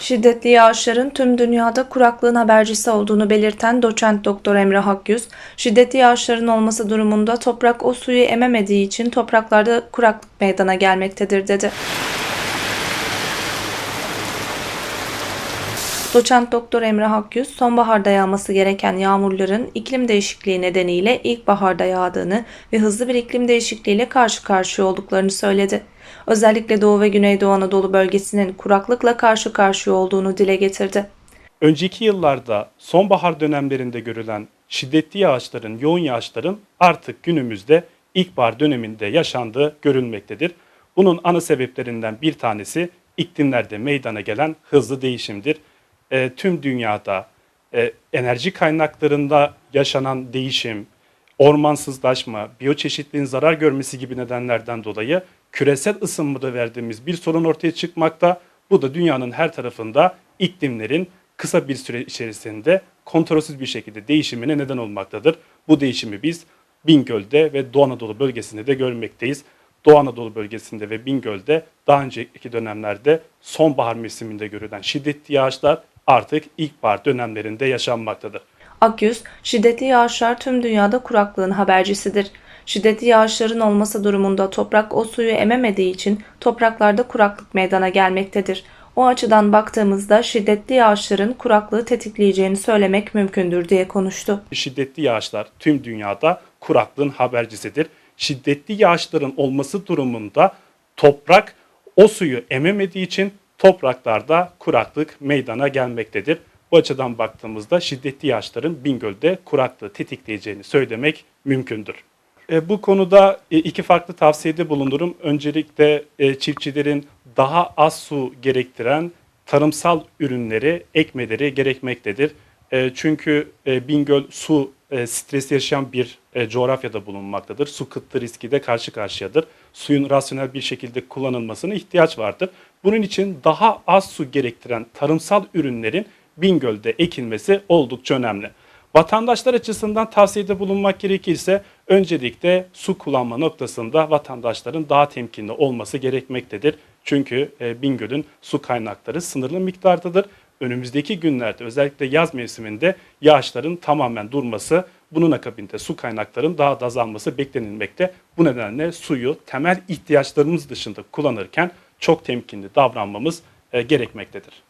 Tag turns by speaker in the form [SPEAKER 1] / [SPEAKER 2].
[SPEAKER 1] Şiddetli yağışların tüm dünyada kuraklığın habercisi olduğunu belirten doçent doktor Emre Hakyüz, şiddetli yağışların olması durumunda toprak o suyu ememediği için topraklarda kuraklık meydana gelmektedir dedi. Doçent Doktor Emre Hakyüz, sonbaharda yağması gereken yağmurların iklim değişikliği nedeniyle ilkbaharda yağdığını ve hızlı bir iklim değişikliğiyle karşı karşıya olduklarını söyledi. Özellikle Doğu ve Güneydoğu Anadolu bölgesinin kuraklıkla karşı karşıya olduğunu dile getirdi.
[SPEAKER 2] Önceki yıllarda sonbahar dönemlerinde görülen şiddetli yağışların, yoğun yağışların artık günümüzde ilkbahar döneminde yaşandığı görülmektedir. Bunun ana sebeplerinden bir tanesi iklimlerde meydana gelen hızlı değişimdir. E, tüm dünyada e, enerji kaynaklarında yaşanan değişim, ormansızlaşma, biyoçeşitliğin zarar görmesi gibi nedenlerden dolayı küresel ısınmada verdiğimiz bir sorun ortaya çıkmakta. Bu da dünyanın her tarafında iklimlerin kısa bir süre içerisinde kontrolsüz bir şekilde değişimine neden olmaktadır. Bu değişimi biz Bingöl'de ve Doğu Anadolu bölgesinde de görmekteyiz. Doğu Anadolu bölgesinde ve Bingöl'de daha önceki dönemlerde sonbahar mevsiminde görülen şiddetli yağışlar artık ilkbahar dönemlerinde yaşanmaktadır.
[SPEAKER 1] Akyüz, şiddetli yağışlar tüm dünyada kuraklığın habercisidir. Şiddetli yağışların olması durumunda toprak o suyu ememediği için topraklarda kuraklık meydana gelmektedir. O açıdan baktığımızda şiddetli yağışların kuraklığı tetikleyeceğini söylemek mümkündür diye konuştu.
[SPEAKER 2] Şiddetli yağışlar tüm dünyada kuraklığın habercisidir. Şiddetli yağışların olması durumunda toprak o suyu ememediği için topraklarda kuraklık meydana gelmektedir. Bu açıdan baktığımızda şiddetli yağışların Bingöl'de kuraklığı tetikleyeceğini söylemek mümkündür. E, bu konuda e, iki farklı tavsiyede bulunurum. Öncelikle e, çiftçilerin daha az su gerektiren tarımsal ürünleri ekmeleri gerekmektedir. Çünkü Bingöl su stresi yaşayan bir coğrafyada bulunmaktadır. Su kıtlığı riski de karşı karşıyadır. Suyun rasyonel bir şekilde kullanılmasına ihtiyaç vardır. Bunun için daha az su gerektiren tarımsal ürünlerin Bingöl'de ekilmesi oldukça önemli. Vatandaşlar açısından tavsiyede bulunmak gerekirse öncelikle su kullanma noktasında vatandaşların daha temkinli olması gerekmektedir. Çünkü e, Bingöl'ün su kaynakları sınırlı miktardadır. Önümüzdeki günlerde özellikle yaz mevsiminde yağışların tamamen durması, bunun akabinde su kaynaklarının daha da azalması beklenilmekte. Bu nedenle suyu temel ihtiyaçlarımız dışında kullanırken çok temkinli davranmamız e, gerekmektedir.